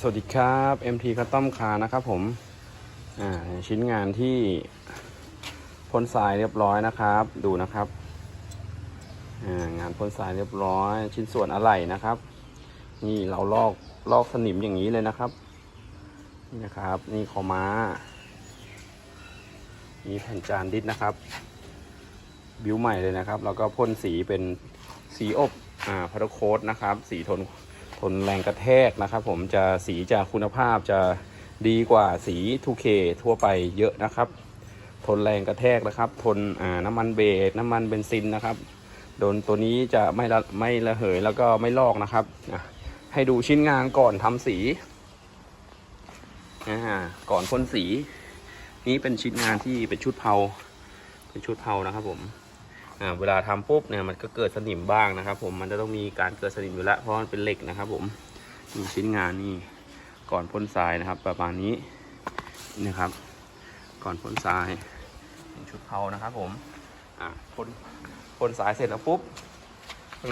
สวัสดีครับ MT คัตตอมคานะครับผมชิ้นงานที่พ่นทรายเรียบร้อยนะครับ ดูนะครับงานพ่นทรายเรียบร้อย ชิ้นส่วนอะไหล่นะครับ นี่เราลอกลอกสนิมอย่างนี้เลยนะครับนี่นะครับ นี่ขอม้านี่แผ่นจานดิสนะครับ บิวใหม่เลยนะครับ แล้วก็พ่นสีเป็นสีอบอ่าพาราโคดนะครับ สีทน ทนแรงกระแทกนะครับ ผมจะสีจะคุณภาพจะดีกว่าสี 2K ทั่วไปเยอะนะครับ ทนแรงกระแทกนะครับ ทนน้ำมันเบรกน้ำมันเบนซินนะครับโดนตัวนี้จะไม่ละไม่ระเหยแล้วก็ไม่ลอกนะครับ ให้ดูชิ้นงานก่อนทำสีอ่าก่อนพ่นสี นี้เป็นชิ้นงานที่เป็นชุดเผาเป็นชุดเผานะครับผม เวลาทำปุ๊บเนี่ยมันก็เกิดสนิมบ้างนะครับ ผมมันจะต้องมีการเกิดสนิมอยู่แล้วเพราะมันเป็นเหล็กนะครับ ผมนี่ชิ้นงานนี่ก่อนพ่นทรายนะครับ ประมาณนี้นะครับ ก่อนพ่นทรายชุดเผานะครับ ผมอ่าพ่นพ่นทรายเสร็จแล้วปุ๊บ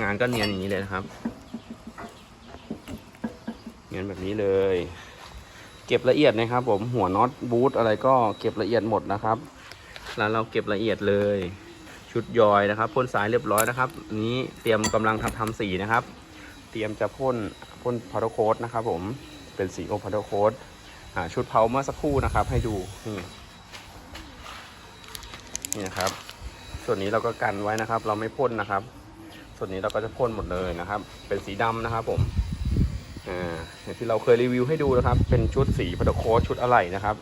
งานก็เนียนอย่างนี้เลยนะครับเนียนแบบนี้เลย เก็บละเอียดนะครับ ผมหัวน็อตบูทอะไรก็เก็บละเอียดหมดนะครับ แล้วเราเก็บละเอียดเลย ชุดยอยนะครับพ่นสายเรียบร้อยนะครับ นี้เตรียมกำลังทำทำสีนะครับ เตรียมจะพ่นพ่นพาราโคดนะครับ ผมเป็นสีโอพาราโคดอ่าชุดเผาเมื่อสักครู่นะครับ ให้ดูนี่นี่นะครับ ส่วนนี้เราก็กันไว้นะครับ เราไม่พ่นนะครับ ส่วนนี้เราก็จะพ่นหมดเลยนะครับ เป็นสีดำนะครับ ผมอ่าอย่างที่เราเคยรีวิวให้ดูนะครับ เป็นชุดสีพาราโคดชุดอะไหล่นะครับ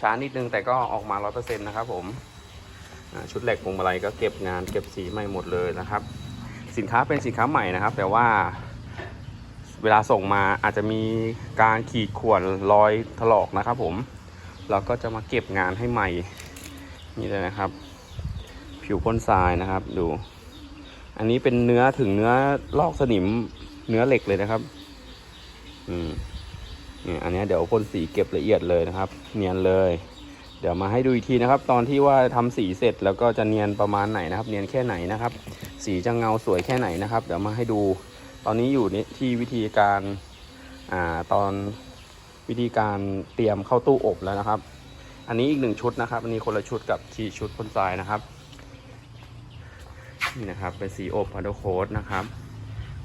ช้านิดนึงแต่ก็ออกมา 100%นะครับผม ชุดเหล็กพวงมาลัยก็เก็บงานเก็บสีใหม่หมดเลยนะครับ สินค้าเป็นสินค้าใหม่นะครับ แต่ว่าเวลาส่งมาอาจจะมีการขีดข่วนรอยถลอกนะครับ ผมเราก็จะมาเก็บงานให้ใหม่นี่เลยนะครับ ผิวพ่นทรายนะครับดู อันนี้เป็นเนื้อถึงเนื้อลอกสนิมเนื้อเหล็กเลยนะครับอืมนี่อันนี้เดี๋ยวพ่นสีเก็บละเอียดเลยนะครับ เนียนเลย เดี๋ยวมาให้ดูอีกทีนะครับ ตอนที่ว่าทำสีเสร็จแล้วก็จะเนียนประมาณไหนนะครับ เนียนแค่ไหนนะครับ สีจะเงาสวยแค่ไหนนะครับ เดี๋ยวมาให้ดู ตอนนี้อยู่ในที่วิธีการอ่าตอนวิธีการเตรียมเข้าตู้อบแล้วนะครับ อันนี้อีกหนึ่งชุดนะครับอันนี้คนละชุดกับที่ชุดพ่นทรายนะครับนี่นะครับเป็นสีอบพัดโคดนะครับ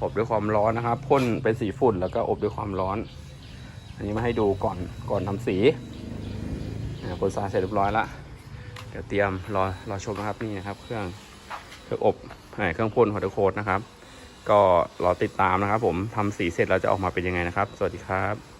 อบด้วยความร้อนนะครับพ่นเป็นสีฝุ่นแล้วก็อบด้วยความร้อน อันนี้มาให้ดูก่อนก่อนทำสี อ่าพ่นทรายเสร็จเรียบร้อยละเดี๋ยวเตรียมรอรอชมนะครับนี่นะครับ เครื่องเครื่องอบอ่เครื่องพ่นฮอตโคดนะครับ ก็รอติดตามนะครับ ผมทำสีเสร็จแล้วจะออกมาเป็นยังไงนะครับ สวัสดีครับ